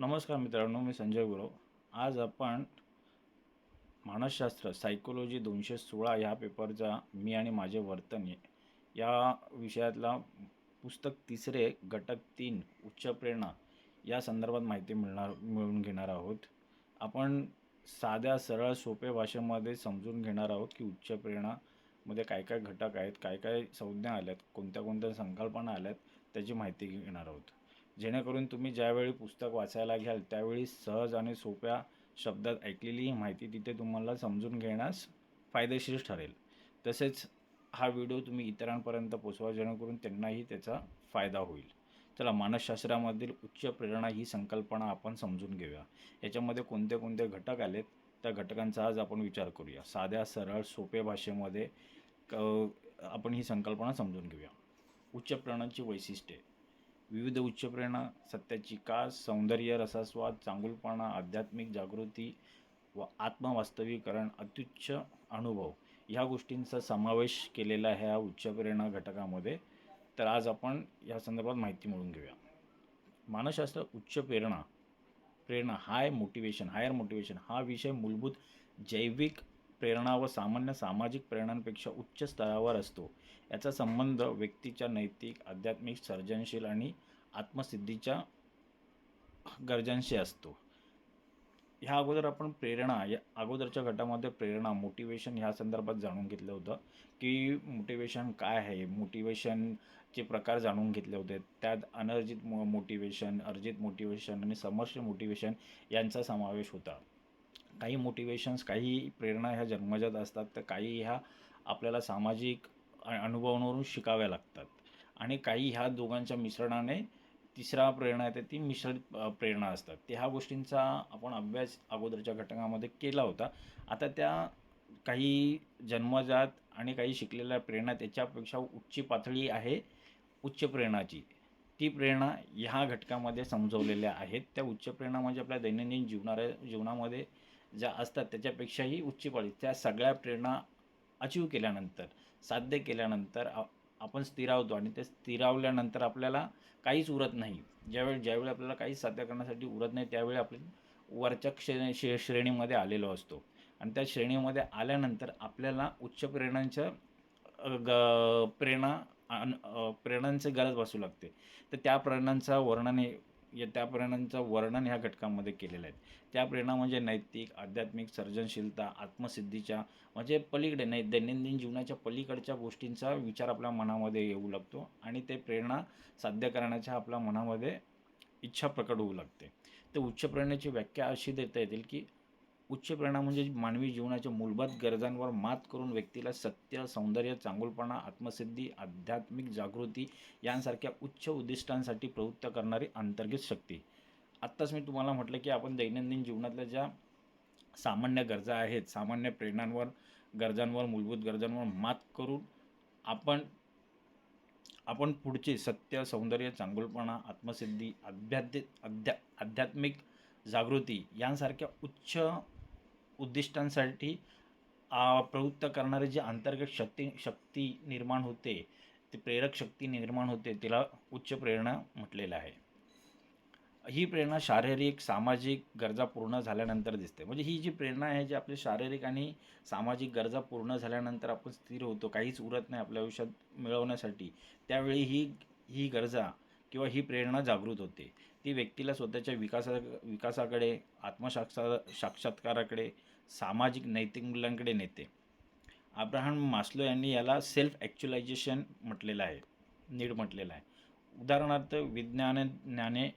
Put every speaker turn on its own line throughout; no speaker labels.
नमस्कार मित्रांनो मी संजय गुरव. आज आपण मानसशास्त्र सायकोलॉजी दोनशे सोळा ह्या पेपरचा मी आणि माझे वर्तन या- विषयातला पुस्तक तिसरे घटक तीन उच्च प्रेरणा या संदर्भात माहिती मिळणार मिळवून घेणार आहोत. आपण साध्या सरळ सोप्या भाषेमध्ये समजून घेणार आहोत की उच्च प्रेरणामध्ये काय काय घटक आहेत काय काय संज्ञा आल्यात कोणत्या कोणत्या संकल्पना आल्यात त्याची माहिती घेणार आहोत. जेणेकरून तुम्ही ज्यावेळी पुस्तक वाचायला घ्याल त्यावेळी सहज आणि सोप्या शब्दात ऐकलेली ही माहिती तिथे तुम्हाला समजून घेण्यास फायदेशीर ठरेल. तसेच हा व्हिडिओ तुम्ही इतरांपर्यंत पोचवा जेणेकरून त्यांनाही त्याचा फायदा होईल. चला मानसशास्त्रामधील उच्च प्रेरणा ही संकल्पना आपण समजून घेऊया. याच्यामध्ये कोणते कोणते घटक आलेत? त्या घटकांचा आज आपण विचार करूया. साध्या सरळ सोप्या भाषेमध्ये क- आपण ही संकल्पना समजून घेऊया. उच्च प्रेरणांची वैशिष्ट्ये. विविध उच्च प्रेरणा सत्याची कास सौंदर्य रसास्वाद चांगुलपणा आध्यात्मिक जागृती व आत्मवास्तवीकरण अत्युच्च अनुभव ह्या गोष्टींचा समावेश केलेला आहे ह्या उच्च प्रेरणा घटकामध्ये. तर आज आपण या संदर्भात माहिती मिळून घेऊया. मानसशास्त्र उच्च प्रेरणा प्रेरणा हाय मोटिवेशन हायर मोटिवेशन हा विषय मूलभूत जैविक प्रेरणा व सामान्य सामाजिक प्रेरणांपेक्षा उच्च स्तरावर असतो. याचा संबंध व्यक्तीच्या नैतिक आध्यात्मिक सर्जनशील आणि आत्मसिद्धीच्या गरजांशी असतो. ह्या अगोदर आपण प्रेरणा या अगोदरच्या गटामध्ये प्रेरणा मोटिवेशन ह्या संदर्भात जाणून घेतलं होतं की मोटिवेशन काय आहे? मोटिवेशनचे प्रकार जाणून घेतले होते. त्यात अनर्जित मो मोटिवेशन अर्जित मोटिवेशन आणि समर्श मोटिवेशन यांचा समावेश होता. काही मोटिवेशन्स काही प्रेरणा ह्या जन्मजात असतात तर काही ह्या आपल्याला सामाजिक अनुभवांवरून शिकाव्या लागतात. आणि काही ह्या दोघांच्या मिश्रणाने तिसरा प्रेरणा येते ती मिश्रित प्रेरणा असतात. ते ह्या गोष्टींचा आपण अभ्यास अगोदरच्या घटकामध्ये केला होता. आता त्या काही जन्मजात आणि काही शिकलेल्या प्रेरणा त्याच्यापेक्षा उच्च पातळी आहे उच्च प्रेरणाची. ती प्रेरणा ह्या घटकामध्ये समजवलेल्या आहेत. त्या उच्च प्रेरणा म्हणजे आपल्या दैनंदिन जीवनाऱ्या जीवनामध्ये ज्या असतात त्याच्यापेक्षाही उच्च पाळी त्या सगळ्या प्रेरणा अचीव केल्यानंतर साध्य केल्यानंतर आपण स्थिरावतो आणि ते स्थिरावल्यानंतर आपल्याला काहीच उरत नाही. ज्यावेळी ज्यावेळी आपल्याला काहीच साध्य करण्यासाठी उरत नाही त्यावेळी आपण वरच्या क्षे शे श्रेणीमध्ये आलेलो असतो. आणि त्या श्रेणीमध्ये आल्यानंतर आपल्याला उच्च प्रेरणांच्या ग प्रेरणा अन- प्रेरणांची गरज भासू लागते. तर त्या प्रेरणांचा वर्णन हे या त्या प्रेरणांचं वर्णन ह्या घटकामध्ये केलेलं आहे. त्या प्रेरणा म्हणजे नैतिक आध्यात्मिक सर्जनशीलता आत्मसिद्धीच्या म्हणजे पलीकडे नाही दैनंदिन जीवनाच्या पलीकडच्या गोष्टींचा विचार आपल्या मनामध्ये येऊ लागतो आणि ते प्रेरणा साध्य करण्याच्या आपल्या मनामध्ये इच्छा प्रकट होऊ लागते. तर उच्च प्रेरणेची व्याख्या अशी देता येतील की उच्च प्रेरणा म्हणजे मानवी जीवनाच्या मूलभूत गरजांवर मात करून व्यक्तीला सत्य सौंदर्य चांगुलपणा आत्मसिद्धी आध्यात्मिक जागृती यांसारख्या उच्च उद्दिष्टांसाठी प्रवृत्त करणारी अंतर्गत शक्ती. आत्ताच मी तुम्हाला म्हटलं की आपण दैनंदिन जीवनातल्या ज्या सामान्य गरजा आहेत सामान्य प्रेरणांवर गरजांवर मूलभूत गरजांवर मात करून आपण आपण पुढचे सत्य सौंदर्य चांगुलपणा आत्मसिद्धी अध्यात्मिक अध्या आध्यात्मिक जागृती यांसारख्या उच्च उद्दिष्टांसाठी प्रवृत्त करणारे जे अंतर्गत शक्ती शक्ती निर्माण होते ती प्रेरक शक्ती निर्माण होते तिला उच्च प्रेरणा म्हटलेलं आहे. ही प्रेरणा शारीरिक सामाजिक गरजा पूर्ण झाल्यानंतर दिसते. म्हणजे ही जी प्रेरणा आहे जी आपली शारीरिक आणि सामाजिक गरजा पूर्ण झाल्यानंतर आपण स्थिर होतो काहीच उरत नाही आपल्या आयुष्यात मिळवण्यासाठी त्यावेळी ही ही गरजा किंवा ही प्रेरणा जागृत होते. ती व्यक्तीला स्वतःच्या विकासा विकासाकडे आत्मसाक्षा साक्षात्काराकडे सामाजिक नैतिक मूल्यांकडे नेते. अब्राहम मास्लो यांनी याला सेल्फ ॲक्च्युलायझेशन म्हटलेलं आहे नीड म्हटलेलं आहे. उदाहरणार्थ विज्ञान ज्ञाने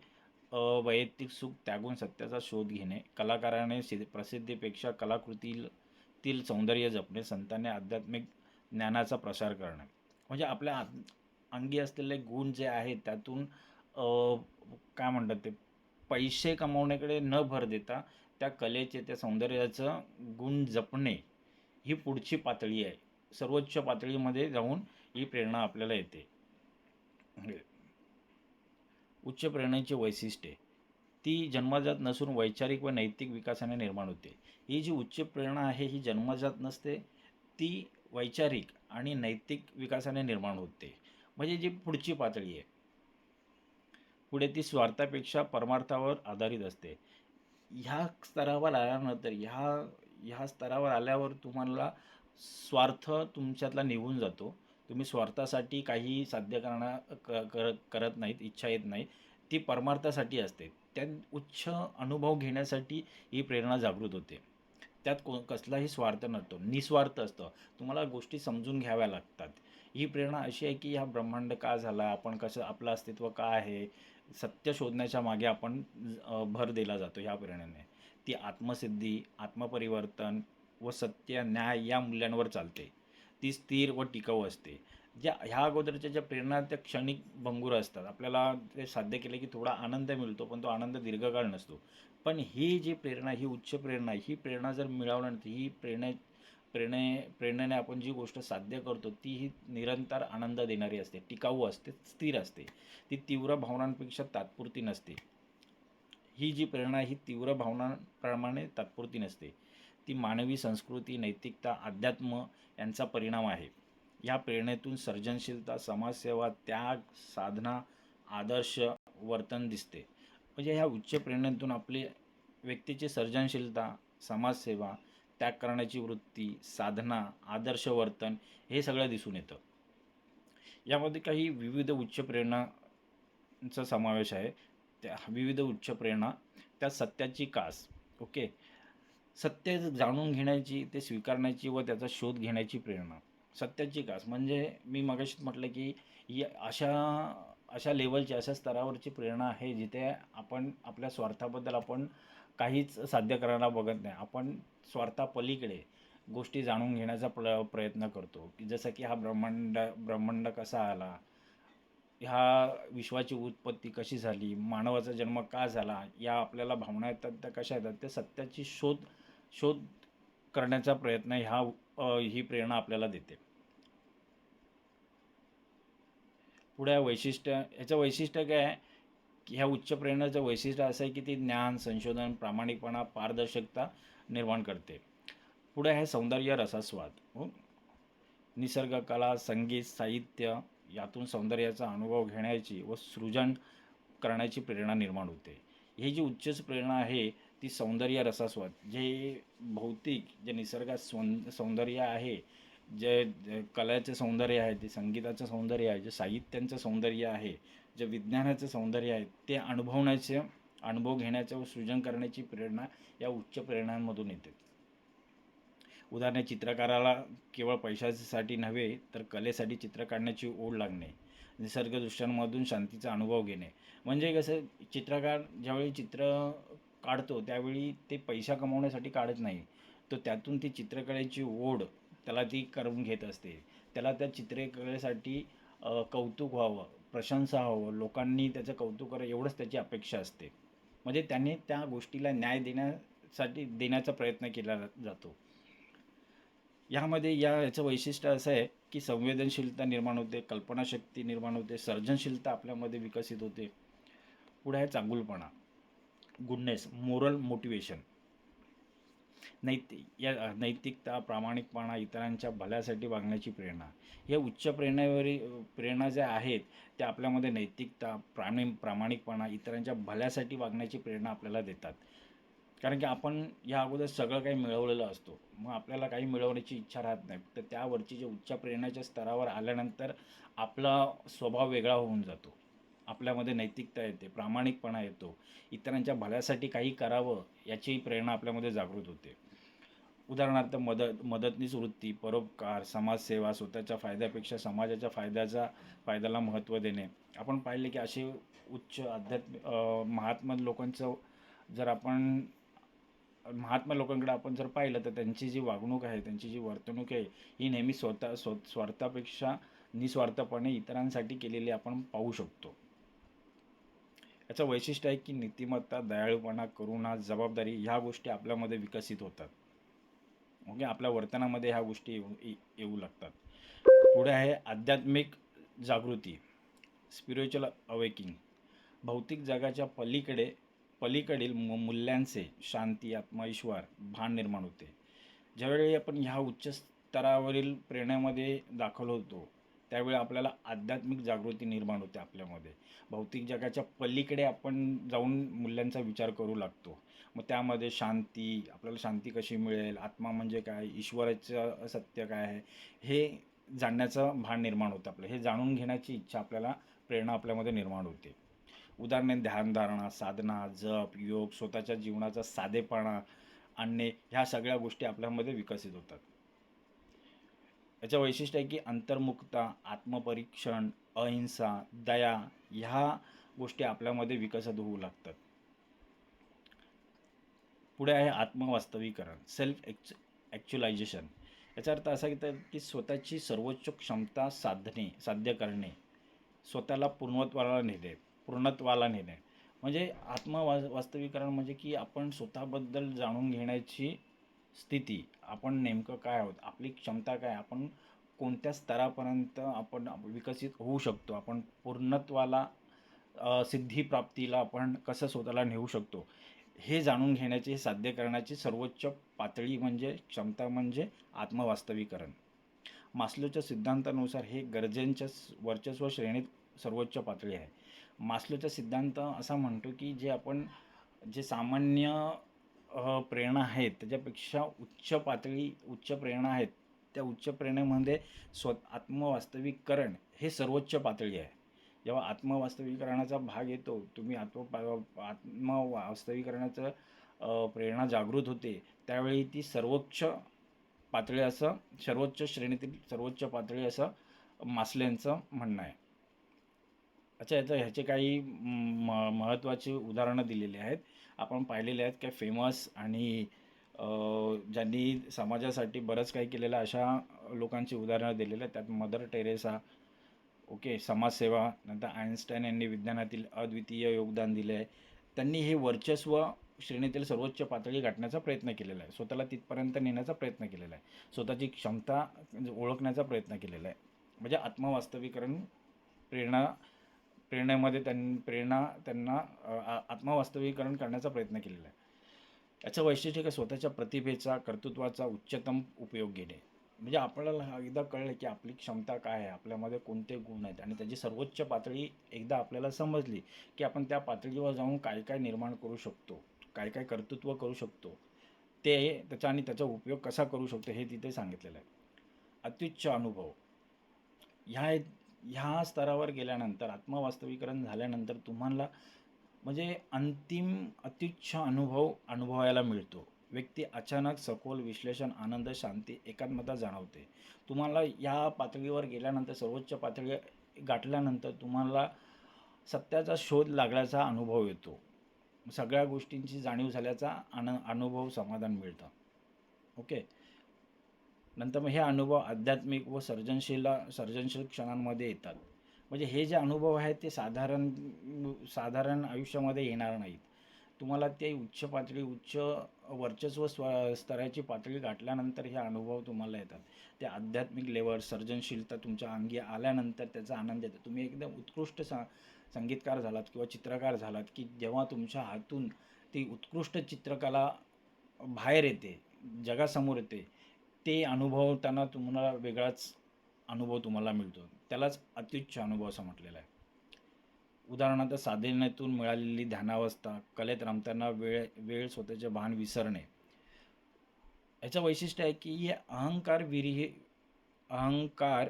वैयक्तिक सुख त्यागून सत्याचा शोध घेणे कलाकाराने सि प्रसिद्धीपेक्षा कलाकृतील तील सौंदर्य जपणे संतांनी आध्यात्मिक ज्ञानाचा प्रसार करणे. म्हणजे आपल्या आत अंगी असलेले गुण जे आहेत त्यातून काय म्हणतात ते पैसे कमवण्याकडे न भर देता त्या कलेचे त्या सौंदर्याचं गुण जपणे ही पुढची पातळी आहे. सर्वोच्च पातळीमध्ये जाऊन ही प्रेरणा आपल्याला येते. उच्च प्रेरणेची वैशिष्ट्ये. ती जन्मजात नसून वैचारिक व नैतिक विकासाने निर्माण होते. ही जी उच्च प्रेरणा आहे ही जन्मजात नसते ती वैचारिक आणि नैतिक विकासाने निर्माण होते. म्हणजे जी पुढची पातळी आहे. पुढे ती स्वार्थापेक्षा परमार्थावर आधारित असते. ह्या स्तरावर आल्यानंतर ह्या ह्या स्तरावर आल्यावर तुम्हाला स्वार्थ तुमच्यातला निघून जातो. तुम्ही स्वार्थासाठी काही साध्य करणार क कर करत नाहीत इच्छा येत नाही. ती परमार्थासाठी असते. त्यात उच्च अनुभव घेण्यासाठी ही प्रेरणा जागृत होते. त्यात को कसलाही स्वार्थ नसतो. निस्वार्थ असतं. तुम्हाला गोष्टी समजून घ्याव्या लागतात. ही प्रेरणा अशी आहे की हा ब्रह्मांड का झाला? आपण कसं आपलं अस्तित्व का आहे? सत्य शोधण्याच्या मागे आपण भर दिला जातो ह्या प्रेरणेने. ती आत्मसिद्धी आत्मपरिवर्तन व सत्य न्याय या मूल्यांवर चालते. ती स्थिर व टिकाऊ असते. ज्या ह्या अगोदरच्या ज्या प्रेरणा त्या क्षणिक भंगूर असतात. आपल्याला ते साध्य केले की थोडा आनंद मिळतो पण तो आनंद दीर्घकाळ नसतो. पण ही जी प्रेरणा ही उच्च प्रेरणा ही प्रेरणा जर मिळवल्यानंतर ही प्रेरणा प्रेरणे प्रेरणेने आपण जी गोष्ट साध्य करतो ती ही निरंतर आनंद देणारी असते टिकाऊ असते स्थिर असते. ती तीव्र भावनांपेक्षा तात्पुरती नसते. ही जी प्रेरणा ही तीव्र भावनांप्रमाणे तात्पुरती नसते. ती मानवी संस्कृती नैतिकता अध्यात्म यांचा परिणाम आहे. या प्रेरणेतून सर्जनशीलता समाजसेवा त्याग साधना आदर्श वर्तन दिसते. म्हणजे ह्या उच्च प्रेरणेतून आपली व्यक्तीची सर्जनशीलता समाजसेवा त्याग करण्याची वृत्ती साधना आदर्श वर्तन हे सगळं दिसून येतं. यामध्ये काही विविध उच्च प्रेरणांचा समावेश आहे. त्या विविध उच्च प्रेरणा त्यात सत्याची कास ओके? सत्य जाणून घेण्याची ते स्वीकारण्याची व त्याचा शोध घेण्याची प्रेरणा. सत्याची कास म्हणजे मी मगाशीच म्हटलं की ही अशा अशा लेवलची अशा स्तरावरची प्रेरणा आहे जिथे आपण आपल्या स्वार्थाबद्दल आपण काहीच साध्य करायला बघत नाही. आपण स्वार्थापलीकडे गोष्टी जाणून घेण्याचा प्र प्रयत्न करतो. की जसं की हा ब्रह्मांड ब्रह्मांड कसा आला? ह्या विश्वाची उत्पत्ती कशी झाली? मानवाचा जन्म का झाला? या आपल्याला भावना येतात त्या कशा येतात? त्या सत्याची शोध शोध करण्याचा प्रयत्न ह्या ही प्रेरणा आपल्याला देते. पुढे वैशिष्ट्य ह्याचं वैशिष्ट्य काय आहे? की ह्या उच्च प्रेरणाचं वैशिष्ट्य असं आहे की ती ज्ञान संशोधन प्रामाणिकपणा पारदर्शकता निर्माण करते. पुढे आहे सौंदर्य रसास्वाद. हो? निसर्ग कला संगीत साहित्य यातून सौंदर्याचा अनुभव घेण्याची व सृजन करण्याची प्रेरणा निर्माण होते. ही जी उच्च प्रेरणा आहे ती सौंदर्य रसास्वाद. जे भौतिक जे निसर्गात सौं सौंदर्य आहे जे कलेचं सौंदर्य आहे जे संगीताचं सौंदर्य आहे जे साहित्यांचं सौंदर्य आहे जे विज्ञानाचं सौंदर्य आहे ते अनुभवण्याचे अनुभव घेण्याचं व सृजन करण्याची प्रेरणा या उच्च प्रेरणांमधून येते. उदाहरणे चित्रकाराला केवळ पैशासाठी नव्हे तर कलेसाठी चित्र काढण्याची ओढ लागणे निसर्गदृश्यांमधून शांतीचा अनुभव घेणे. म्हणजे कसं चित्रकार ज्यावेळी चित्र काढतो त्यावेळी ते पैसा कमवण्यासाठी काढत नाही. तर त्यातून ती चित्रकलेची ओढ त्याला ती करून घेत असते. त्याला त्या चित्रकलेसाठी कौतुक व्हावं प्रशंसा हवं लोकांनी त्याचं कौतुक करावं एवढंच त्याची अपेक्षा असते. म्हणजे त्यांनी त्या गोष्टीला न्याय देण्यासाठी देण्याचा प्रयत्न केला जातो. यामध्ये या याचं वैशिष्ट्य असं आहे की संवेदनशीलता निर्माण होते कल्पनाशक्ती निर्माण होते सर्जनशीलता आपल्यामध्ये विकसित होते. पुढे आहे चांगुलपणा. गुडनेस मोरल मोटिवेशन नैतिक या नैतिकता प्रामाणिकपणा इतरांच्या भल्यासाठी वागण्याची प्रेरणा. या उच्च प्रेरणेवरील प्रेरणा ज्या आहेत त्या आपल्यामध्ये नैतिकता प्राणी प्रामाणिकपणा इतरांच्या भल्यासाठी वागण्याची प्रेरणा आपल्याला देतात. कारण की आपण या अगोदर सगळं काही मिळवलेलं असतो. मग आपल्याला काही मिळवण्याची इच्छा राहत नाही. तर त्यावरची जे उच्च प्रेरणाच्या स्तरावर आल्यानंतर आपला स्वभाव वेगळा होऊन जातो. आपल्यामध्ये नैतिकता येते प्रामाणिकपणा येतो इतरांच्या भल्यासाठी काही करावं याची प्रेरणा आपल्यामध्ये जागृत होते. उदाहरणार्थ मदत मदतनीस वृत्ती परोपकार समाजसेवा स्वतःच्या फायद्यापेक्षा समाजाच्या फायद्याचा फायद्याला महत्त्व देणे. आपण पाहिले की असे उच्च अध्यात्म महात्मा लोकांचं जर आपण महात्मा लोकांकडे आपण जर पाहिलं तर त्यांची जी वागणूक आहे त्यांची जी वर्तणूक आहे ही नेहमी स्वतः स्व स्वार्थापेक्षा निस्वार्थपणे इतरांसाठी केलेली आपण पाहू शकतो. याचं वैशिष्ट्य आहे की नीतिमत्ता दयाळूपणा करुणा जबाबदारी ह्या गोष्टी आपल्यामध्ये विकसित होतात. ओके आपल्या वर्तनामध्ये ह्या गोष्टी येऊ येऊ लागतात. पुढे आहे आध्यात्मिक जागृती. स्पिरिच्युअल अवेकिंग भौतिक जगाच्या पलीकडे पलीकडील मू मूल्यांचे शांती आत्मविश्वास भान निर्माण होते. ज्यावेळी आपण ह्या उच्च स्तरावरील प्रेरणेमध्ये दाखल होतो त्यावेळी आपल्याला आध्यात्मिक जागृती निर्माण होते आपल्यामध्ये. भौतिक जगाच्या पलीकडे आपण जाऊन मूल्यांचा विचार करू लागतो. मग त्यामध्ये शांती आपल्याला शांती कशी मिळेल आत्मा म्हणजे काय ईश्वराचं सत्य काय आहे हे जाणण्याचं भान निर्माण होतं आपलं. हे जाणून घेण्याची इच्छा आपल्याला प्रेरणा आपल्यामध्ये निर्माण होते. उदाहरणे ध्यानधारणा साधना जप योग स्वतःच्या जीवनाचा साधेपणा आणणे ह्या सगळ्या गोष्टी आपल्यामध्ये विकसित होतात. याचं वैशिष्ट्य आहे की अंतर्मुखता आत्मपरीक्षण अहिंसा दया ह्या गोष्टी आपल्यामध्ये विकसित होऊ लागतात. पुढे आहे आत्मवास्तवीकरण सेल्फ ॲक्च ॲक्च्युलायझेशन याचा अर्थ असा की की स्वतःची सर्वोच्च क्षमता साधणे साध्य करणे स्वतःला पूर्णत्वाला नेणे पूर्णत्वाला नेणे. म्हणजे आत्मवा वास्तवीकरण म्हणजे की आपण स्वतःबद्दल जाणून घेण्याची स्थिती आपण नेमकं काय आहोत? आपली क्षमता काय? आपण कोणत्या स्तरापर्यंत आपण विकसित होऊ शकतो? आपण पूर्णत्वाला सिद्धीप्राप्तीला आपण कसं स्वतःला नेऊ शकतो? हे जाणून घेण्याची साध्य करण्याची सर्वोच्च पातळी म्हणजे क्षमता म्हणजे आत्मवास्तवीकरण. मास्लोच्या सिद्धांतानुसार हे गरजेंच्या वर्चस्व श्रेणीत सर्वोच्च पातळी आहे. मास्लोचा सिद्धांत असा म्हणतो की जे आपण जे सामान्य प्रेरणा आहेत त्याच्यापेक्षा उच्च पातळी उच्च प्रेरणा आहेत. त्या उच्च प्रेरणेमध्ये स्व आत्मवास्तविकरण हे सर्वोच्च पातळी आहे. जेव्हा आत्मवास्तविकरणाचा भाग येतो तुम्ही आत्म आत्मवास्तविकरणाचं प्रेरणा जागृत होते त्यावेळी ती सर्वोच्च पातळी असं सर्वोच्च श्रेणीतील सर्वोच्च पातळी असं मासल्यांचं म्हणणं आहे. अच्छा याचं ह्याचे काही म महत्त्वाची उदाहरणं दिलेली आहेत. आपण पाहिलेले आहेत काय फेमस आणि ज्यांनी समाजासाठी बरंच काही केलेलं अशा लोकांची उदाहरणं दिलेली आहेत. त्यात मदर टेरेसा ओके समाजसेवा नंतर आइन्स्टाईन यांनी विज्ञानातील अद्वितीय योगदान दिले आहे. त्यांनी हे वर्चस्व श्रेणीतील सर्वोच्च पातळी गाठण्याचा प्रयत्न केलेला आहे. स्वतःला तिथपर्यंत नेण्याचा प्रयत्न केलेला आहे. स्वतःची क्षमता म्हणजे ओळखण्याचा प्रयत्न केलेला आहे. म्हणजे आत्मवास्तवीकरण प्रेरणा प्रेरणेमध्ये त्यां प्रेरणा त्यांना अ, आत्मवास्तवीकरण करण्याचा प्रयत्न केलेला आहे. याचं वैशिष्ट्य काय स्वतःच्या प्रतिभेचा कर्तृत्वाचा उच्चतम उपयोग घेणे. म्हणजे आपल्याला एकदा कळलं की आपली क्षमता काय आहे आपल्यामध्ये कोणते गुण आहेत आणि त्याची सर्वोच्च पातळी एकदा आपल्याला समजली की आपण त्या पातळीवर जाऊन काय काय निर्माण करू शकतो काय काय कर्तृत्व करू शकतो ते त्याचा आणि त्याचा उपयोग कसा करू शकतो हे तिथे सांगितलेलं आहे. अत्युच्च अनुभव. ह्या ह्या स्तरावर गेल्यानंतर आत्मवास्तवीकरण झाल्यानंतर तुम्हाला म्हणजे अंतिम अत्युच्छ अनुभव अनुभवायला मिळतो. व्यक्ती अचानक सखोल विश्लेषण आनंद शांती एकात्मता जाणवते. तुम्हाला या पातळीवर गेल्यानंतर सर्वोच्च पातळी गाठल्यानंतर तुम्हाला सत्याचा शोध लागल्याचा अनुभव येतो. सगळ्या गोष्टींची जाणीव झाल्याचा आन अनुभव समाधान मिळतं. ओके? नंतर मग हे अनुभव आध्यात्मिक व सर्जनशील सर्जनशील क्षणांमध्ये येतात. म्हणजे हे जे अनुभव आहेत ते साधारण साधारण आयुष्यामध्ये येणार नाहीत. तुम्हाला ते उच्च पातळी उच्च वर्चस्व स्व स्तराची पातळी गाठल्यानंतर हे अनुभव तुम्हाला येतात. ते आध्यात्मिक लेवल सर्जनशीलता तुमच्या अंगी आल्यानंतर त्याचा आनंद येतो. तुम्ही एकदम उत्कृष्ट सा संगीतकार झालात किंवा चित्रकार झालात की जेव्हा तुमच्या हातून ती उत्कृष्ट चित्रकला बाहेर येते जगासमोर येते ते अनुभवताना तुम्हाला वेगळाच अनुभव तुम्हाला मिळतो. त्यालाच अत्युच्च अनुभव असं म्हटलेलं आहे. उदाहरणार्थ साधनेतून मिळालेली ध्यानावस्था कलेत रमताना वेळ वेळ स्वतःचे भान विसरणे. याचं वैशिष्ट्य आहे की हे अहंकार विरही अहंकार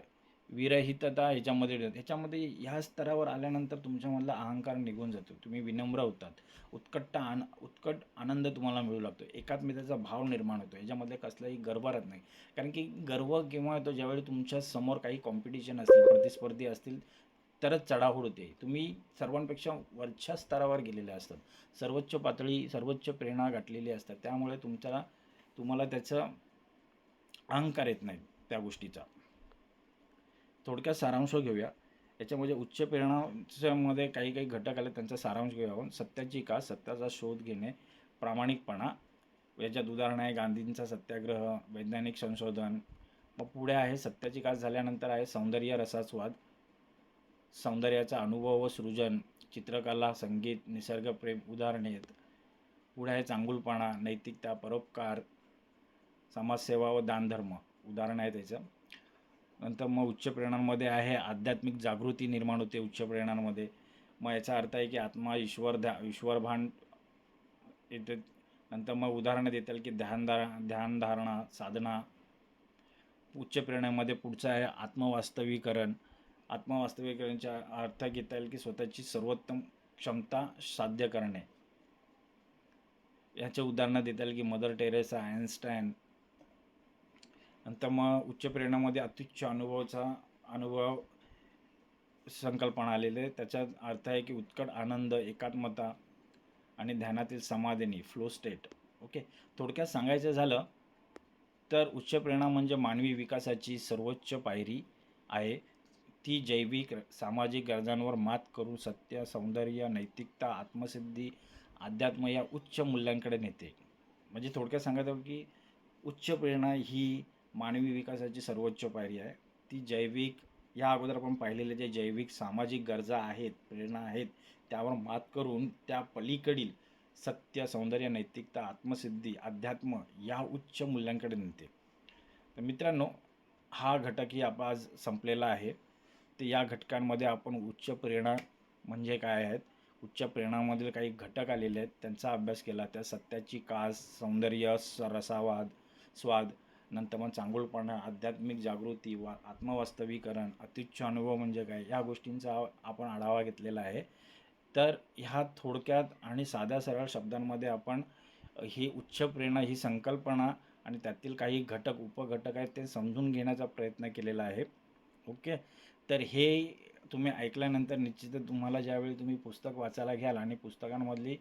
विरहितता ह्याच्यामध्ये ह्याच्यामध्ये ह्या स्तरावर आल्यानंतर तुमच्यामधला अहंकार निघून जातो. तुम्ही विनम्र होतात. उत्कट आन उत्कट आनंद तुम्हाला मिळू लागतो. एकात्मितेचा भाव निर्माण होतो. ह्याच्यामध्ये कसलाही गर्व राहत नाही. कारण की गर्व केव्हा येतो? ज्यावेळी तुमच्यासमोर काही कॉम्पिटिशन असतील प्रतिस्पर्धी असतील तरच चढाओढ होते. तुम्ही सर्वांपेक्षा वरच्या स्तरावर गेलेले असतात. सर्वोच्च पातळी सर्वोच्च प्रेरणा गाठलेली असतात. त्यामुळे तुमच्या तुम्हाला त्याचं अहंकार येत नाही त्या गोष्टीचा. थोडक्यात सारांश घेऊया. याच्यामध्ये उच्च प्रेरणाच्यामध्ये काही काही घटक आले त्यांचा सारांश घेऊया आपण. सत्याची का? सत्याचा शोध घेणे प्रामाणिकपणा. याच्यात उदाहरण आहे गांधींचा सत्याग्रह वैज्ञानिक संशोधन. मग पुढे आहे सत्याची कास झाल्यानंतर आहे सौंदर्य रसास्वाद. सौंदर्याचा अनुभव व सृजन चित्रकला संगीत निसर्गप्रेम उदाहरणे आहेत. पुढे आहे चांगुलपणा नैतिकता परोपकार समाजसेवा व दानधर्म. उदाहरण आहे त्याचं. नंतर मग उच्च प्रेरणांमध्ये आहे आध्यात्मिक जागृती निर्माण होते उच्च प्रेरणांमध्ये. मग याचा अर्थ आहे की आत्मा ईश्वर ध्या ईश्वरभान येते. नंतर मग उदाहरणं देता येईल की ध्यानधारा ध्यानधारणा साधना. उच्च प्रेरणेमध्ये पुढचं आहे आत्मवास्तवीकरण. आत्मवास्तवीकरणच्या अर्थ घेता येईल की स्वतःची सर्वोत्तम क्षमता साध्य करणे. याचे उदाहरणं देता येईल की मदर टेरेसा आयन्स्टाईन नंतर मग उच्च प्रेरणामध्ये अत्युच्च अनुभवाचा अनुभव संकल्पना आलेले आहे. त्याचा अर्थ आहे की उत्कट आनंद एकात्मता आणि ध्यानातील समाधानी फ्लो स्टेट ओके थोडक्यात सांगायचं झालं तर उच्च प्रेरणा म्हणजे मानवी विकासाची सर्वोच्च पायरी आहे. ती जैविक सामाजिक गरजांवर मात करून सत्य सौंदर्य नैतिकता आत्मसिद्धी अध्यात्म या उच्च मूल्यांकडे नेते. म्हणजे थोडक्यात सांगायचं की उच्च प्रेरणा ही मानवी विकासाची सर्वोच्च पायरी आहे. ती जैविक या अगोदर आपण पाहिलेले जे जैविक सामाजिक गरजा आहेत प्रेरणा आहेत त्यावर मात करून त्या पलीकडील सत्य सौंदर्य नैतिकता आत्मसिद्धी अध्यात्म या उच्च मूल्यांकडे नेते. तर मित्रांनो हा घटकही आप आज संपलेला आहे. तर या घटकांमध्ये आपण उच्च प्रेरणा म्हणजे काय आहेत? उच्च प्रेरणामधील काही घटक आलेले आहेत. त्यांचा अभ्यास केला. त्या सत्याची कास सौंदर्य स रसावाद स्वाद नंतर मग चांगुलपणा आध्यात्मिक जागृती वा आत्मवास्तवीकरण अत्युच्च अनुभव म्हणजे काय या गोष्टींचा आपण आढावा घेतलेला आहे. तर ह्या थोडक्यात आणि साध्या सरळ शब्दांमध्ये आपण ही उच्च प्रेरणा ही संकल्पना आणि त्यातील काही घटक उपघटक आहेत ते समजून घेण्याचा प्रयत्न केलेला आहे. ओके? तर हे तुम्ही ऐकल्यानंतर निश्चितच तुम्हाला ज्यावेळी तुम्ही पुस्तक वाचायला घ्याल आणि पुस्तकांमधली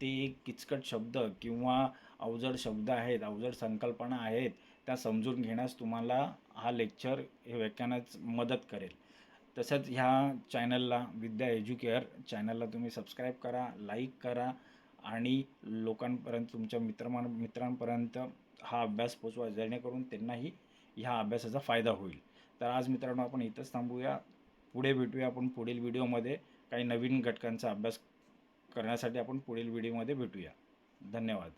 ती किचकट शब्द किंवा अवजड शब्द आहेत अवजड संकल्पना आहेत त्या समजून घेण्यास तुम्हाला हा लेक्चर हे व्याख्यानच मदत करेल. तसंच ह्या चॅनलला विद्या एज्युकेअर चॅनलला तुम्ही सबस्क्राईब करा लाईक करा आणि लोकांपर्यंत तुमच्या मित्रमान मित्रांपर्यंत हा अभ्यास पोचवा जेणेकरून त्यांनाही ह्या अभ्यासाचा फायदा होईल. तर आज मित्रांनो आपण इथंच थांबूया. पुढे भेटूया आपण पुढील व्हिडिओमध्ये. काही नवीन घटकांचा अभ्यास करण्यासाठी आपण पुढील व्हिडिओमध्ये भेटूया. धन्यवाद.